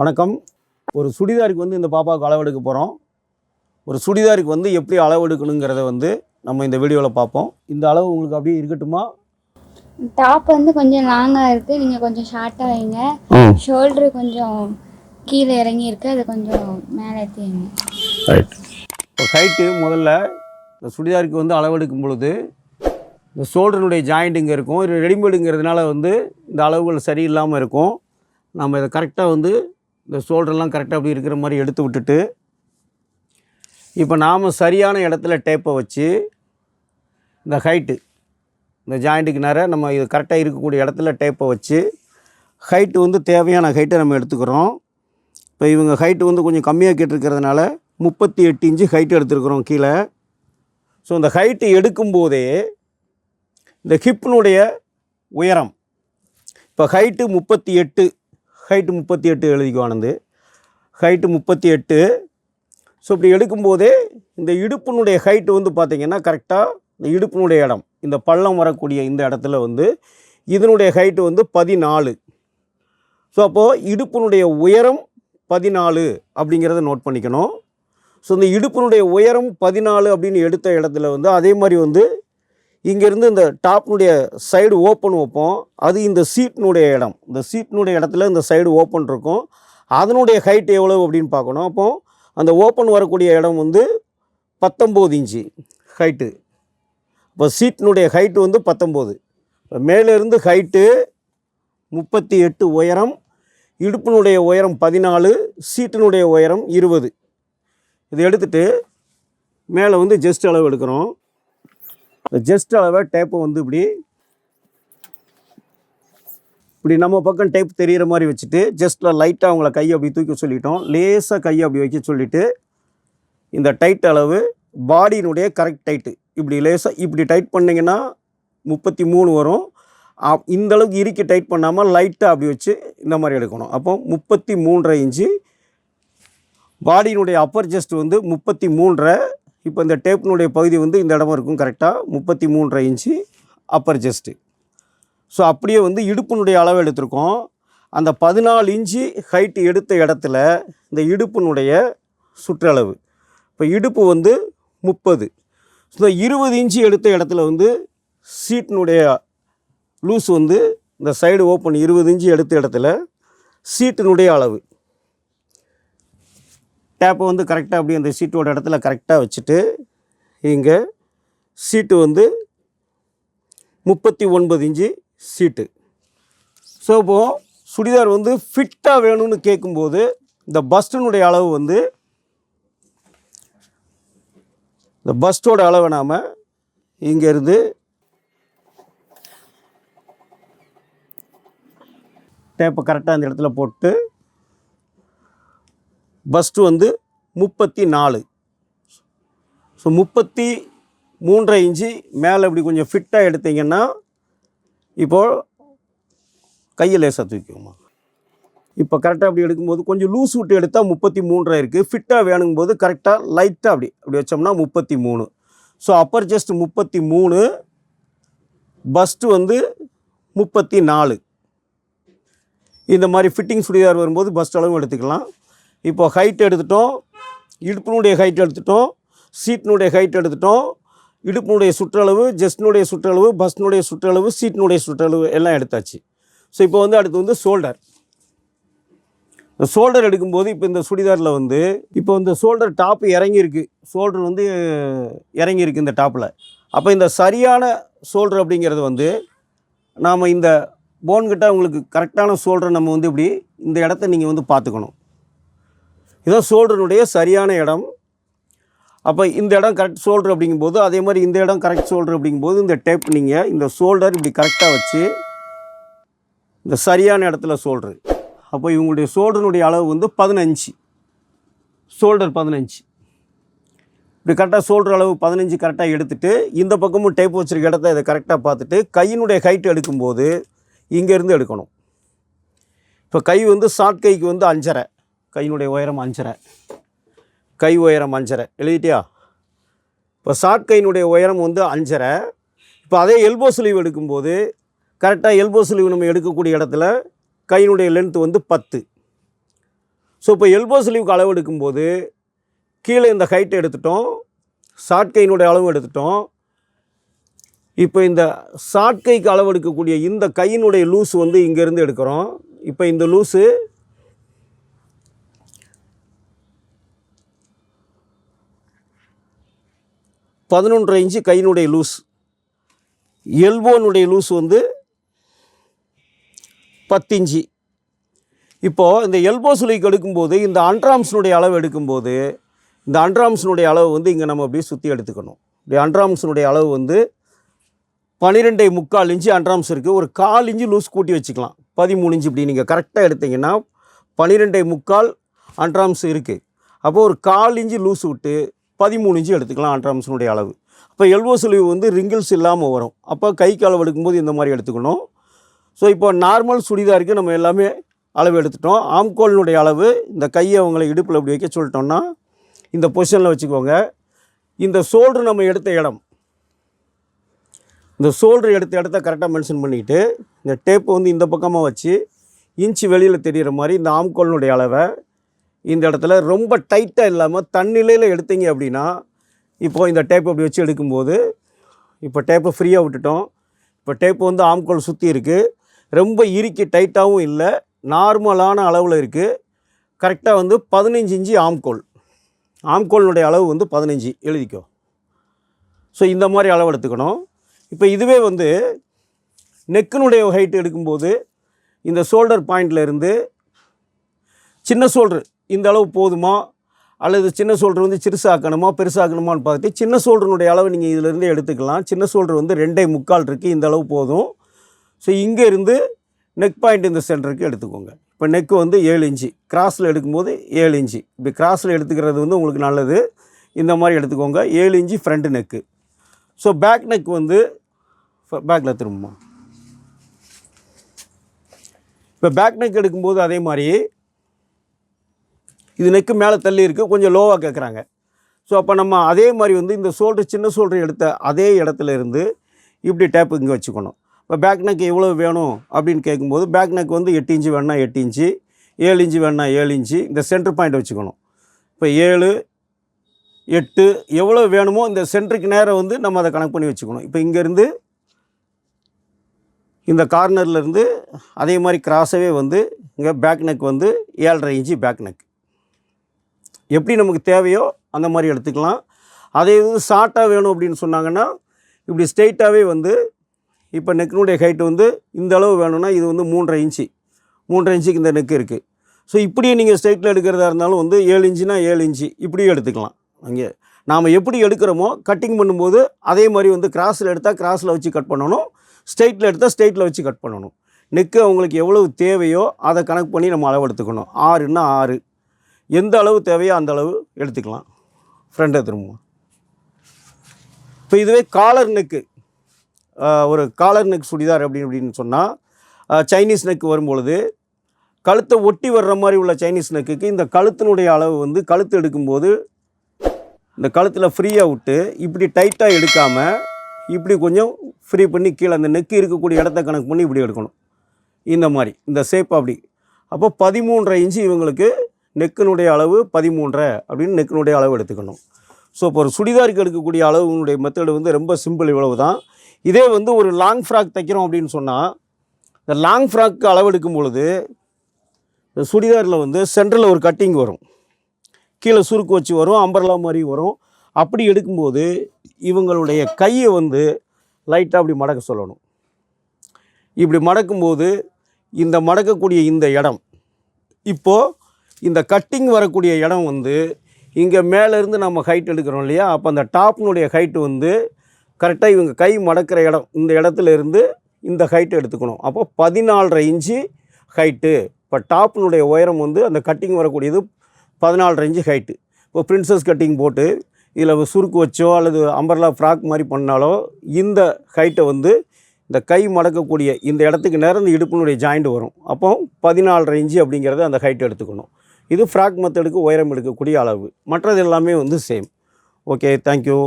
வணக்கம். ஒரு சுடிதாருக்கு வந்து இந்த பாப்பாவுக்கு அளவெடுக்க போகிறோம் ஒரு சுடிதாருக்கு வந்து எப்படி அளவெடுக்கணுங்கிறத வந்து நம்ம இந்த வீடியோவில் பார்ப்போம். இந்த அளவு உங்களுக்கு அப்படியே இருக்கட்டுமா? டாப் வந்து கொஞ்சம் லாங்காக இருக்குது நீங்கள் கொஞ்சம் ஷார்ட்டாக வைங்க. ஷோல்டரு கொஞ்சம் கீழே இறங்கி இருக்கு அது கொஞ்சம் மேலே ஏற்றி வைங்க ரைட் இப்போ ஹைட்டு முதல்ல இந்த சுடிதாருக்கு வந்து அளவெடுக்கும் பொழுது இந்த ஷோல்டருடைய ஜாயிண்ட் இங்கே இருக்கும். ரெடிமேடுங்கிறதுனால வந்து இந்த அளவுகள் சரியில்லாமல் இருக்கும். நம்ம இதை கரெக்டாக வந்து இந்த ஷோல்டர்லாம் கரெக்டாக அப்படி இருக்கிற மாதிரி எடுத்து விட்டுட்டு இப்போ நாம் சரியான இடத்துல டேப்பை வச்சு இந்த ஹைட்டு இந்த ஜாயிண்ட்டுக்கு நேராக நம்ம இது கரெக்டாக இருக்கக்கூடிய இடத்துல டேப்பை வச்சு ஹைட்டு வந்து தேவையான ஹைட்டை நம்ம எடுத்துக்கிறோம். இப்போ இவங்க ஹைட்டு வந்து கொஞ்சம் கம்மியாக கேட்டிருக்கிறதுனால முப்பத்தி எட்டு இன்ச்சு ஹைட்டு எடுத்துருக்குறோம் கீழே. ஸோ இந்த ஹைட்டு எடுக்கும்போதே இந்த ஹிப்னுடைய உயரம் இப்போ ஹைட்டு முப்பத்தி எட்டு ஹைட்டு முப்பத்தி எட்டு எழுதிக்குவானது. ஹைட்டு முப்பத்தி எட்டு. ஸோ இப்படி எடுக்கும்போதே இந்த இடுப்பினுடைய ஹைட்டு வந்து பார்த்திங்கன்னா கரெக்டாக இந்த இடுப்பினுடைய இடம் இந்த பள்ளம் வரக்கூடிய இந்த இடத்துல வந்து இதனுடைய ஹைட்டு வந்து பதினாலு. ஸோ அப்போது இடுப்பினுடைய உயரம் பதினாலு அப்படிங்கிறத நோட் பண்ணிக்கணும். ஸோ இந்த இடுப்பினுடைய உயரம் பதினாலு அப்படின்னு எடுத்த இடத்துல வந்து அதே மாதிரி வந்து இங்கேருந்து இந்த டாப்னுடைய சைடு ஓப்பன் வைப்போம். அது இந்த சீட்னுடைய இடம். இந்த சீட்னுடைய இடத்துல இந்த சைடு ஓப்பன் இருக்கும். அதனுடைய ஹைட் எவ்வளோ அப்படின்னு பார்க்கணும். அப்போ அந்த ஓப்பன் வரக்கூடிய இடம் வந்து பத்தொம்போது இன்ச்சு ஹைட்டு. இப்போ சீட்னுடைய ஹைட்டு வந்து பத்தொம்போது. இப்போ மேலேருந்து ஹைட்டு முப்பத்தி எட்டு உயரம் இடுப்பினுடைய உயரம் பதினாலு சீட்டினுடைய உயரம் இருபது. இது எடுத்துகிட்டு மேலே வந்து ஜஸ்ட் அளவு எடுக்கிறோம். ஜஸ்ட் அளவை டேப்பை வந்து இப்படி இப்படி நம்ம பக்கம் டேப் தெரியிற மாதிரி வச்சுட்டு ஜஸ்ட்டில் லைட்டாக அவங்கள கையை அப்படி தூக்கி சொல்லிட்டோம். லேசாக கையை அப்படி வைக்க சொல்லிவிட்டு இந்த டைட் அளவு பாடியினுடைய கரெக்ட் டைட்டு இப்படி லேசாக இப்படி டைட் பண்ணிங்கன்னா முப்பத்தி மூணு வரும். இந்த அளவுக்கு இறுக்கி டைட் பண்ணாமல் லைட்டாக அப்படி வச்சு இந்த மாதிரி எடுக்கணும். அப்போ முப்பத்தி மூன்றரை இன்ச்சு பாடியினுடைய அப்பர் ஜஸ்ட் வந்து முப்பத்தி மூன்றரை இப்போ இந்த டேப்பினுடைய பகுதி வந்து இந்த இடமா இருக்கும் கரெக்டாக முப்பத்தி மூன்றரை இன்ச்சு அப்பர் ஜஸ்ட்டு ஸோ அப்படியே வந்து இடுப்பினுடைய அளவு எடுத்திருக்கோம். அந்த பதினாலு இன்ச்சு ஹைட்டு எடுத்த இடத்துல இந்த இடுப்பினுடைய சுற்றளவு. இப்போ இடுப்பு வந்து முப்பது. ஸோ இருபது இன்ச்சு எடுத்த இடத்துல வந்து சீட்டினுடைய லூஸ் வந்து இந்த சைடு ஓப்பன் இருபது இன்ச்சு எடுத்த இடத்துல சீட்டினுடைய அளவு. டேப்பை வந்து கரெக்டாக அப்படியே அந்த சீட்டோட இடத்துல கரெக்டாக வச்சுட்டு இங்கே சீட்டு வந்து முப்பத்தி ஒன்பது இன்ச்சு சீட்டு ஸோ இப்போது சுடிதார் வந்து ஃபிட்டாக வேணும்னு கேட்கும்போது இந்த பஸ்டினுடைய அளவு வந்து இந்த பஸ்டோட அளவை நாம் இங்கேருந்து டேப்பை கரெக்டாக அந்த இடத்துல போட்டு பஸ்ட்டு வந்து முப்பத்தி நாலு. ஸோ முப்பத்தி மூன்றரை இன்ச்சு மேலே இப்படி கொஞ்சம் ஃபிட்டாக எடுத்தீங்கன்னா இப்போது கையை லேசாக தூக்கிக்குமா இப்போ கரெக்டாக அப்படி எடுக்கும்போது கொஞ்சம் லூஸ் விட்டு எடுத்தால் முப்பத்தி மூன்றரை இருக்குது ஃபிட்டாக வேணுங்கும்போது கரெக்டாக லைட்டாக அப்படி அப்படி வச்சோம்னா முப்பத்தி மூணு. ஸோ அப்பர் ஜஸ்ட் முப்பத்தி மூணு பஸ்ட்டு வந்து முப்பத்தி நாலு. இந்த மாதிரி ஃபிட்டிங் சுடிதார் வரும்போது பஸ்ட் அளவும் எடுத்துக்கலாம். இப்போ ஹைட் எடுத்துட்டோம் இடுப்பினுடைய ஹைட் எடுத்துட்டோம் சீட்டினுடைய ஹைட் எடுத்துட்டோம் இடுப்பினுடைய சுற்றளவு ஜெஸ்டினுடைய சுற்றளவு பஸ்னுடைய சுற்றளவு சீட்டினுடைய சுற்றளவு எல்லாம் எடுத்தாச்சு. ஸோ இப்போ வந்து அடுத்து வந்து ஷோல்டர் ஷோல்டர் எடுக்கும்போது இப்போ இந்த சுடிதாரில் வந்து இப்போ இந்த ஷோல்டர் டாப் இறங்கியிருக்கு. ஷோல்டர் வந்து இறங்கியிருக்கு இந்த டாப்பில் அப்போ இந்த சரியான ஷோல்டர் அப்படிங்கிறது வந்து நாம் இந்த போன்கிட்ட உங்களுக்கு கரெக்டான ஷோல்டர் நம்ம வந்து இப்படி இந்த இடத்த நீங்கள் வந்து பார்த்துக்கணும். இதான் ஷோல்டருடைய சரியான இடம். அப்போ இந்த இடம் கரெக்ட் ஷோல்டர் அப்படிங்கும்போது அதே மாதிரி இந்த இடம் கரெக்ட் ஷோல்டர் அப்படிங்கும்போது இந்த டேப் நீங்கள் இந்த ஷோல்டர் இப்படி கரெக்டாக வச்சு இந்த சரியான இடத்துல ஷோல்டர் அப்போ இவங்களுடைய ஷோல்டருடைய அளவு வந்து பதினஞ்சு. ஷோல்டர் பதினஞ்சு. இப்படி கரெக்டாக ஷோல்டர் அளவு பதினஞ்சு கரெக்டாக எடுத்துட்டு இந்த பக்கமும் டேப் வச்சிருக்க இடத்த இதை கரெக்டாக பார்த்துட்டு கையினுடைய ஹைட் எடுக்கும்போது இங்கேருந்து எடுக்கணும். இப்போ கை வந்து ஷார்ட் கைக்கு வந்து அஞ்சரை. கையினுடைய உயரம் அஞ்சரை. கை உயரம் அஞ்சரை. எழுதிட்டியா? இப்போ ஷார்ட் கையினுடைய உயரம் வந்து அஞ்சரை. இப்போ அதே எல்போ ஸ்லீவ் எடுக்கும்போது கரெக்டாக எல்போ ஸ்லீவ் நம்ம எடுக்கக்கூடிய இடத்துல கையினுடைய லென்த்து வந்து பத்து. ஸோ இப்போ எல்போ ஸ்லீவுக்கு அளவு எடுக்கும்போது கீழே இந்த ஹைட்டை எடுத்துட்டோம். ஷார்ட் கையினுடைய அளவு எடுத்துட்டோம். இப்போ இந்த ஷார்ட் கைக்கு அளவு எடுக்கக்கூடிய இந்த கையினுடைய லூஸ் வந்து இங்கேருந்து எடுக்கிறோம். இப்போ இந்த லூஸு பதினொன்றரை இன்ச்சு கையினுடைய லூஸ். எல்போனுடைய லூஸ் வந்து பத்து இன்ச்சு. இப்போது இந்த எல்போ சுழிக்கு எடுக்கும்போது இந்த அண்ட்ராம்ஸினுடைய அளவு எடுக்கும்போது இந்த அண்ட்ராம்ஸினுடைய அளவு வந்து இங்கே நம்ம அப்படியே சுற்றி எடுத்துக்கணும். இப்படி அண்ட்ராம்ஸினுடைய அளவு வந்து பன்னிரெண்டை முக்கால் இன்ச்சு அண்ட்ராம்ஸ் இருக்குது ஒரு கால் இன்ச்சு லூஸ் கூட்டி வச்சுக்கலாம். பதிமூணு இன்ச்சு இப்படி நீங்கள் கரெக்டாக எடுத்தீங்கன்னா பன்னிரெண்டை முக்கால் அண்ட்ராம்ஸ் இருக்குது அப்போது ஒரு கால் இன்ச்சு லூஸ் விட்டு பதிமூணு இன்ச்சு எடுத்துக்கலாம் அல்ட்ராமிஷனுடைய அளவு. அப்போ எல்போ சுழிவு வந்து ரிங்கிள்ஸ் இல்லாமல் வரும். அப்போ கைக்கு அளவு எடுக்கும்போது இந்த மாதிரி எடுத்துக்கணும். ஸோ இப்போ நார்மல் சுடிதாருக்கு நம்ம எல்லாமே அளவு எடுத்துட்டோம். ஆம்கோலினுடைய அளவு இந்த கையை அவங்களை இடுப்பில் இப்படி வைக்க சொல்லிட்டோம்னா இந்த பொசிஷனில் வச்சுக்கோங்க. இந்த ஷோல்டர் நம்ம எடுத்த இடம். இந்த ஷோல்டர் எடுத்த இடத்த கரெக்டாக மென்ஷன் பண்ணிக்கிட்டு இந்த டேப்பை வந்து இந்த பக்கமாக வச்சு இன்ச்சு வெளியில் தெரிகிற மாதிரி இந்த ஆம்கோலினுடைய அளவை இந்த இடத்துல ரொம்ப டைட்டாக இல்லாமல் தண்ணிலையில் எடுத்தீங்க அப்படின்னா இப்போது இந்த டேப் அப்படி வச்சு எடுக்கும்போது இப்போ டேப்பை ஃப்ரீயாக விட்டுட்டோம். இப்போ டேப்பு வந்து ஆம்கோல் சுற்றி இருக்குது ரொம்ப இறுக்கி டைட்டாகவும் இல்லை. நார்மலான அளவில் இருக்குது கரெக்டாக வந்து பதினஞ்சு இஞ்சி ஆம்கோல் ஆம்கோலினுடைய அளவு வந்து பதினஞ்சு. எழுதிக்கோ. ஸோ இந்த மாதிரி அளவு எடுத்துக்கணும். இப்போ இதுவே வந்து நெக்கினுடைய ஹைட் எடுக்கும்போது இந்த ஷோல்டர் பாயிண்ட்லேருந்து சின்ன ஷோல்டர் இந்த அளவு போதுமா? அல்லது சின்ன சோல்டர் வந்து சிறுசாக்கணுமா பெருசாக்கணுமான்னு பார்த்துட்டு சின்ன சோல்டருடைய அளவு நீங்கள் இதிலிருந்து எடுத்துக்கலாம். சின்ன சோல்டர் வந்து ரெண்டே முக்கால் இருக்குது இந்த அளவு போதும். ஸோ இங்கே இருந்து நெக் பாயிண்ட் இந்த சென்டருக்கு எடுத்துக்கோங்க. இப்போ நெக்கு வந்து ஏழு இன்ச்சு. கிராஸில் எடுக்கும்போது ஏழு இன்ச்சு. இப்படி கிராஸில் எடுத்துக்கிறது வந்து உங்களுக்கு நல்லது. இந்த மாதிரி எடுத்துக்கோங்க. ஏழு inch front neck so back neck வந்து பேக்கில் திரும்புமா? இப்போ பேக் நெக் எடுக்கும்போது அதே மாதிரி இது நெக்கு மேலே தள்ளி இருக்குது கொஞ்சம் லோவாக கேட்குறாங்க ஸோ அப்போ நம்ம அதே மாதிரி வந்து இந்த சோல்ட்ரு சின்ன ஷோல்டர் எடுத்த அதே இடத்துல இருந்து இப்படி டேப்பு இங்கே வச்சுக்கணும். இப்போ பேக் நெக் எவ்வளோ வேணும் அப்படின்னு கேட்கும்போது பேக் நெக் வந்து எட்டு இன்ச்சு வேணால் எட்டு இன்ச்சு ஏழு இன்ச்சு வேணால் ஏழு இன்ச்சு இந்த சென்டர் பாயிண்ட் வச்சுக்கணும். இப்போ ஏழு எட்டு எவ்வளோ வேணுமோ இந்த சென்டருக்கு நேரம் வந்து நம்ம அதை கணக்கு பண்ணி வச்சுக்கணும். இப்போ இங்கேருந்து இந்த கார்னர்லேருந்து அதே மாதிரி கிராஸாகவே வந்து இங்கே பேக் நெக் வந்து ஏழரை இன்ச்சு பேக் நெக் எப்படி நமக்கு தேவையோ அந்த மாதிரி எடுத்துக்கலாம். அதே இது ஷார்ட்டாக வேணும் அப்படின்னு சொன்னாங்கன்னா இப்படி ஸ்ட்ரெயிட்டாகவே வந்து இப்போ நெக்கினுடைய ஹைட்டு வந்து இந்த அளவு வேணும்னா இது வந்து மூன்றரை இன்ச்சு மூன்றரை இன்ச்சுக்கு இந்த நெக்கு இருக்குது ஸோ இப்படியே நீங்கள் ஸ்ட்ரெயிட்டில் எடுக்கிறதா இருந்தாலும் வந்து ஏழு இன்ச்சுனா ஏழு இன்ச்சு இப்படியும் எடுத்துக்கலாம். அங்கே நாம் எப்படி எடுக்கிறோமோ கட்டிங் பண்ணும்போது அதே மாதிரி வந்து கிராஸில் எடுத்தால் கிராஸில் வச்சு கட் பண்ணணும். ஸ்ட்ரெயிட்டில் எடுத்தால் ஸ்ட்ரெயிட்டில் வச்சு கட் பண்ணணும். நெக்கு அவங்களுக்கு எவ்வளவு தேவையோ அதை கணக்கு பண்ணி நம்ம அளவு எடுத்துக்கணும். ஆறுன்னா ஆறு. எந்த அளவு தேவையோ அந்த அளவு எடுத்துக்கலாம். ஃப்ரெண்டை திரும்புவோம். இப்போ இதுவே காலர் நெக்கு ஒரு காலர் நெக் சுடிதார் அப்படி அப்படின்னு சொன்னால் சைனீஸ் நெக் வரும்பொழுது கழுத்தை ஒட்டி வர்ற மாதிரி உள்ள சைனீஸ் நெக்குக்கு இந்த கழுத்தினுடைய அளவு வந்து கழுத்து எடுக்கும்போது இந்த கழுத்தில் ஃப்ரீயாக விட்டு இப்படி டைட்டாக எடுக்காமல் இப்படி கொஞ்சம் ஃப்ரீ பண்ணி கீழே அந்த நெக்கு இருக்கக்கூடிய இடத்த கணக்கு பண்ணி இப்படி எடுக்கணும். இந்த மாதிரி இந்த ஷேப் அப்படி. அப்போ பதிமூன்றரை இன்ச்சு இவங்களுக்கு நெக்கினுடைய அளவு பதிமூன்றரை அப்படின்னு நெக்கினுடைய அளவு எடுத்துக்கணும். ஸோ இப்போ ஒரு சுடிதாருக்கு எடுக்கக்கூடிய அளவுனுடைய மெத்தடு வந்து ரொம்ப சிம்பிள் இவ்வளவு தான் இதே வந்து ஒரு லாங் ஃப்ராக் தைக்கிறோம் அப்படின்னு சொன்னால் இந்த லாங் ஃப்ராக்கு அளவு எடுக்கும் பொழுது இந்த சுடிதாரில் வந்து சென்டரில் ஒரு கட்டிங் வரும். கீழே சுருக்கு வச்சு வரும் அம்பர்லா மாதிரி வரும். அப்படி எடுக்கும்போது இவங்களுடைய கையை வந்து லைட்டாக அப்படி மடக்க சொல்லணும். இப்படி மடக்கும்போது இந்த மடக்கக்கூடிய இந்த இடம் இப்போது இந்த கட்டிங் வரக்கூடிய இடம் வந்து இங்கே மேலேருந்து நம்ம ஹைட் எடுக்கிறோம் இல்லையா? அப்போ அந்த டாப்னுடைய ஹைட்டு வந்து கரெக்டாக இவங்க கை மடக்கிற இடம் இந்த இடத்துல இருந்து இந்த ஹைட்டு எடுத்துக்கணும். அப்போ பதினாலரை இன்ச்சு ஹைட்டு இப்போ டாப்னுடைய உயரம் வந்து அந்த கட்டிங் வரக்கூடியது பதினாலரை இன்ச்சு ஹைட்டு இப்போ பிரின்சஸ் கட்டிங் போட்டு இதில் சுருக்கு வச்சோ அல்லது அம்பர்லா ஃப்ராக் மாதிரி பண்ணாலோ இந்த ஹைட்டை வந்து இந்த கை மடக்கக்கூடிய இந்த இடத்துக்கு நேரம் இந்த இடுப்பினுடைய ஜாயிண்ட் வரும். அப்போ பதினாலரை இன்ச்சு அப்படிங்கிறத அந்த ஹைட் எடுத்துக்கணும். இது ஃப்ராக் மெத்தடுக்கு உயரம் எடுக்கக்கூடிய அளவு. மற்றது எல்லாமே வந்து சேம் ஓகே தேங்க்யூ